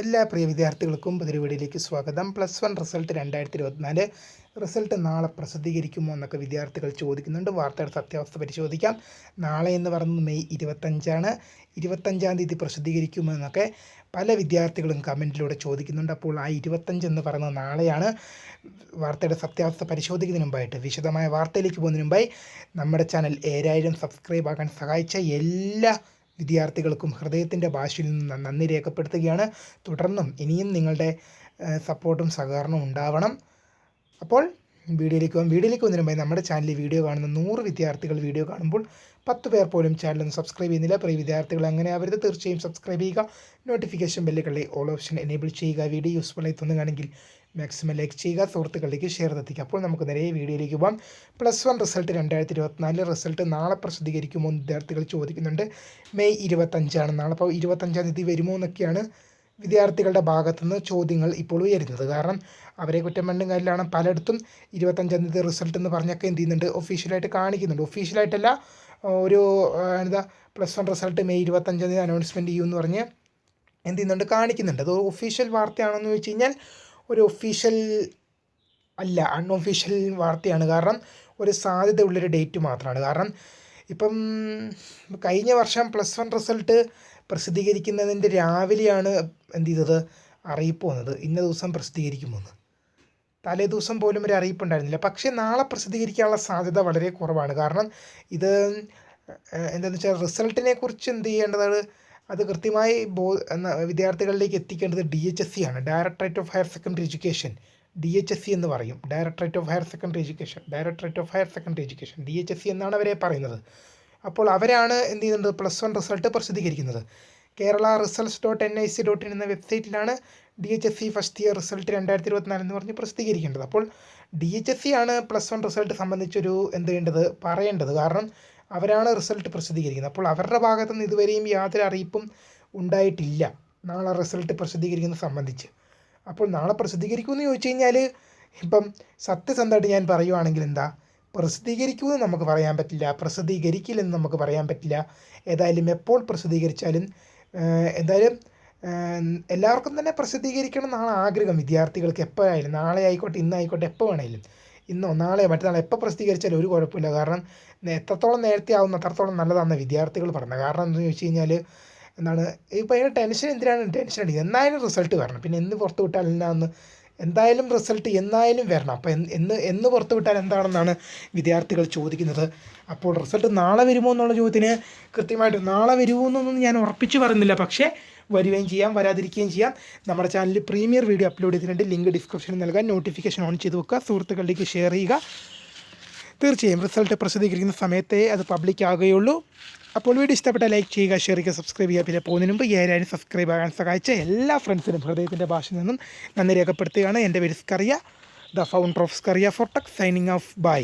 എല്ലാ പ്രിയ വിദ്യാർത്ഥികൾക്കും പുതിയൊരു വീഡിയോയിലേക്ക് സ്വാഗതം. പ്ലസ് വൺ റിസൾട്ട് രണ്ടായിരത്തി ഇരുപത്തിനാല് റിസൾട്ട് നാളെ പ്രസിദ്ധീകരിക്കുമോ എന്നൊക്കെ വിദ്യാർത്ഥികൾ ചോദിക്കുന്നുണ്ട്. വാർത്തയുടെ സത്യാവസ്ഥ പരിശോധിക്കാം. നാളെ എന്ന് പറയുന്നത് മെയ് ഇരുപത്തഞ്ചാണ്. ഇരുപത്തഞ്ചാം തീയതി പ്രസിദ്ധീകരിക്കുമോ എന്നൊക്കെ പല വിദ്യാർത്ഥികളും കമന്റിലൂടെ ചോദിക്കുന്നുണ്ട്. അപ്പോൾ ആ ഇരുപത്തഞ്ച് എന്ന് പറയുന്നത് നാളെയാണ്. വാർത്തയുടെ സത്യാവസ്ഥ പരിശോധിക്കുന്നതിന് മുമ്പായിട്ട് വിശദമായ വാർത്തയിലേക്ക് പോകുന്നതിന് മുമ്പായി നമ്മുടെ ചാനൽ ഏഴായിരം സബ്സ്ക്രൈബ് ആകാൻ സഹായിച്ച എല്ലാ വിദ്യാർത്ഥികൾക്കും ഹൃദയത്തിന്റെ ഭാഷയിൽ നിന്ന് നന്ദി രേഖപ്പെടുത്തുകയാണ്. തുടർന്നും ഇനിയും നിങ്ങളുടെ സപ്പോർട്ടും സഹകരണവും ഉണ്ടാവണം. അപ്പോൾ വീഡിയോയിലേക്ക് പോകാം വീഡിയോയിലേക്ക് പോകുന്നതിന് മുമ്പായി നമ്മുടെ ചാനലിൽ വീഡിയോ കാണുന്ന നൂറ് വിദ്യാർത്ഥികൾ വീഡിയോ കാണുമ്പോൾ പത്ത് പേർ പോലും ചാനലൊന്നും സബ്സ്ക്രൈബ് ചെയ്യുന്നില്ല. പ്രിയ വിദ്യാർത്ഥികൾ അങ്ങനെ അവരത് തീർച്ചയായും സബ്സ്ക്രൈബ് ചെയ്യുക. നോട്ടിഫിക്കേഷൻ ബെല്ലുകളിലെ ഓൾ ഓപ്ഷൻ എനേബിൾ ചെയ്യുക. വീഡിയോ യൂസ്ഫുൾ ആയി തോന്നുകയാണെങ്കിൽ മാക്സിമം ലൈക്ക് ചെയ്യുക സുഹൃത്തുക്കളിലേക്ക് ഷെയർ എത്തിക്കുക. അപ്പോൾ നമുക്ക് നേരെ വീഡിയോയിലേക്ക് പോകാം പ്ലസ് വൺ റിസൾട്ട് രണ്ടായിരത്തി ഇരുപത്തിനാല് റിസൾട്ട് നാളെ പ്രസിദ്ധീകരിക്കുമോ എന്ന് വിദ്യാർത്ഥികൾ ചോദിക്കുന്നുണ്ട്. മെയ് ഇരുപത്തഞ്ചാണ് നാളെ. അപ്പോൾ ഇരുപത്തഞ്ചാം തീയതി വരുമോ എന്നൊക്കെയാണ് വിദ്യാർത്ഥികളുടെ ഭാഗത്തുനിന്ന് ചോദ്യങ്ങൾ ഇപ്പോൾ ഉയരുന്നത്. കാരണം അവരെ കുറ്റം പണ്ടും കാര്യമാണ് പലയിടത്തും ഇരുപത്തഞ്ചാം തീയതി റിസൾട്ട് എന്ന് പറഞ്ഞൊക്കെ എന്ത് ചെയ്യുന്നുണ്ട്? ഒഫീഷ്യലായിട്ട് കാണിക്കുന്നുണ്ട്. ഒഫീഷ്യലായിട്ടല്ല ഒരു എന്താ പ്ലസ് വൺ റിസൾട്ട് മെയ് ഇരുപത്തഞ്ചാം തീയതി അനൗൺസ്മെന്റ് ചെയ്യുമെന്ന് പറഞ്ഞ് എന്ത് ചെയ്യുന്നുണ്ട്? കാണിക്കുന്നുണ്ട്. അത് ഒഫീഷ്യൽ വാർത്തയാണെന്ന് വെച്ച് കഴിഞ്ഞാൽ ഒരു ഒഫീഷ്യൽ അല്ല അൺഒഫീഷ്യൽ വാർത്തയാണ്. കാരണം ഒരു സാധ്യത ഉള്ളൊരു ഡേറ്റ് മാത്രമാണ് കാരണം ഇപ്പം കഴിഞ്ഞ വർഷം പ്ലസ് വൺ റിസൾട്ട് പ്രസിദ്ധീകരിക്കുന്നതിന്റെ രാവിലെയാണ് എന്ത് ചെയ്തത്? അറിയിപ്പ് വന്നത്. ഇന്ന ദിവസം പ്രസിദ്ധീകരിക്കുമെന്ന് തലേ ദിവസം പോലും ഒരു അറിയിപ്പ് ഉണ്ടായിരുന്നില്ല. പക്ഷേ നാളെ പ്രസിദ്ധീകരിക്കാനുള്ള സാധ്യത വളരെ കുറവാണ്. കാരണം ഇത് എന്താണെന്ന് വെച്ചാൽ റിസൾട്ടിനെ കുറിച്ച് എന്ത് ചെയ്യേണ്ടതാണ്? അത് കൃത്യമായി ബോ എന്ന വിദ്യാർത്ഥികളിലേക്ക് എത്തിക്കേണ്ടത് ഡി എച്ച് എസ് സി ആണ്. Directorate of higher secondary education D H S C എന്ന് പറയും. Directorate of higher secondary education directorate of higher secondary education D H S C എന്നാണ് അവരെ പറയുന്നത്. അപ്പോൾ അവരാണ് എന്ത് ചെയ്യുന്നത്? പ്ലസ് വൺ റിസൾട്ട് പ്രസിദ്ധീകരിക്കുന്നത്. Kerala results dot N I C dot in എന്ന വെബ്സൈറ്റിലാണ് D H S C first year result രണ്ടായിരത്തി ഇരുപത്തിനാല് എന്ന് പറഞ്ഞ് പ്രസിദ്ധീകരിക്കേണ്ടത്. അപ്പോൾ ഡി എച്ച് എസ് സി ആണ് പ്ലസ് വൺ റിസൾട്ട് സംബന്ധിച്ചൊരു എന്ത് ചെയ്യേണ്ടത്? പറയേണ്ടത്. കാരണം അവരാണ് റിസൾട്ട് പ്രസിദ്ധീകരിക്കുന്നത്. അപ്പോൾ അവരുടെ ഭാഗത്തു നിന്ന് ഇതുവരെയും യാതൊരു അറിയിപ്പും ഉണ്ടായിട്ടില്ല. നാളെ റിസൾട്ട് പ്രസിദ്ധീകരിക്കുന്നത് സംബന്ധിച്ച്. അപ്പോൾ നാളെ പ്രസിദ്ധീകരിക്കുമെന്ന് ചോദിച്ചു കഴിഞ്ഞാൽ ഇപ്പം സത്യസന്ധമായിട്ട് ഞാൻ പറയുവാണെങ്കിൽ എന്താ? പ്രസിദ്ധീകരിക്കുമെന്ന് നമുക്ക് പറയാൻ പറ്റില്ല. പ്രസിദ്ധീകരിക്കില്ലെന്ന് നമുക്ക് പറയാൻ പറ്റില്ല. ഏതായാലും എപ്പോൾ പ്രസിദ്ധീകരിച്ചാലും എന്തായാലും എല്ലാവർക്കും തന്നെ പ്രസിദ്ധീകരിക്കണം എന്നാണ് ആഗ്രഹം വിദ്യാർത്ഥികൾക്ക് എപ്പോഴായാലും. നാളെ ആയിക്കോട്ടെ ഇന്നായിക്കോട്ടെ എപ്പോൾ വേണേലും. ഇന്നോ നാളെയോ മറ്റന്നാളെ എപ്പോൾ പ്രസിദ്ധീകരിച്ചാലും ഒരു കുഴപ്പമില്ല. കാരണം എത്രത്തോളം നേരത്തെ ആവുന്ന അത്രത്തോളം നല്ലതാണെന്ന് വിദ്യാർത്ഥികൾ പറഞ്ഞത് കാരണം എന്താണെന്ന് ചോദിച്ചു കഴിഞ്ഞാൽ എന്താണ് ഇപ്പോൾ അതിന് ടെൻഷൻ എന്തിനാണ്? ടെൻഷൻ അടിക്കുന്നത്. എന്നായാലും റിസൾട്ട് വരണം. പിന്നെ എന്ന് പുറത്ത് വിട്ടാൽ എന്നാന്ന്? എന്തായാലും റിസൾട്ട് എന്നായാലും വരണം. അപ്പോൾ എന്ന് എന്ന് പുറത്ത് വിട്ടാൽ എന്താണെന്നാണ് വിദ്യാർത്ഥികൾ ചോദിക്കുന്നത്. അപ്പോൾ റിസൾട്ട് നാളെ വരുമോ എന്നുള്ള ചോദ്യത്തിന് കൃത്യമായിട്ട് നാളെ വരുമോ എന്നൊന്നും ഞാൻ ഉറപ്പിച്ച് പറയുന്നില്ല. പക്ഷേ വരികയും ചെയ്യാം വരാതിരിക്കുകയും ചെയ്യാം. നമ്മുടെ ചാനലിൽ പ്രീമിയർ വീഡിയോ അപ്ലോഡ് ചെയ്തിട്ടുണ്ട്. ലിങ്ക് ഡിസ്ക്രിപ്ഷനിൽ നൽകാൻ നോട്ടിഫിക്കേഷൻ ഓൺ ചെയ്ത് വെക്കുക. സുഹൃത്തുക്കളിലേക്ക് ഷെയർ ചെയ്യുക. തീർച്ചയായും റിസൾട്ട് പ്രസിദ്ധീകരിക്കുന്ന സമയത്തേ അത് പബ്ലിക് ആകുകയുള്ളൂ. അപ്പോൾ വീഡിയോ ഇഷ്ടപ്പെട്ട ലൈക്ക് ചെയ്യുക ഷെയർ ചെയ്യുക സബ്സ്ക്രൈബ് ചെയ്യുക. പിന്നെ പോകുന്നതിന് മുമ്പ് ഏഴായിരം സബ്സ്ക്രൈബ് ആകാൻ സഹായിച്ച എല്ലാ ഫ്രണ്ട്സിനും ഹൃദയത്തിന്റെ ഭാഷയിൽ നിന്നും നന്ദി രേഖപ്പെടുത്തുകയാണ്. എന്റെ പേര് the founder of Scaria for ഫോർട്ടക് signing off by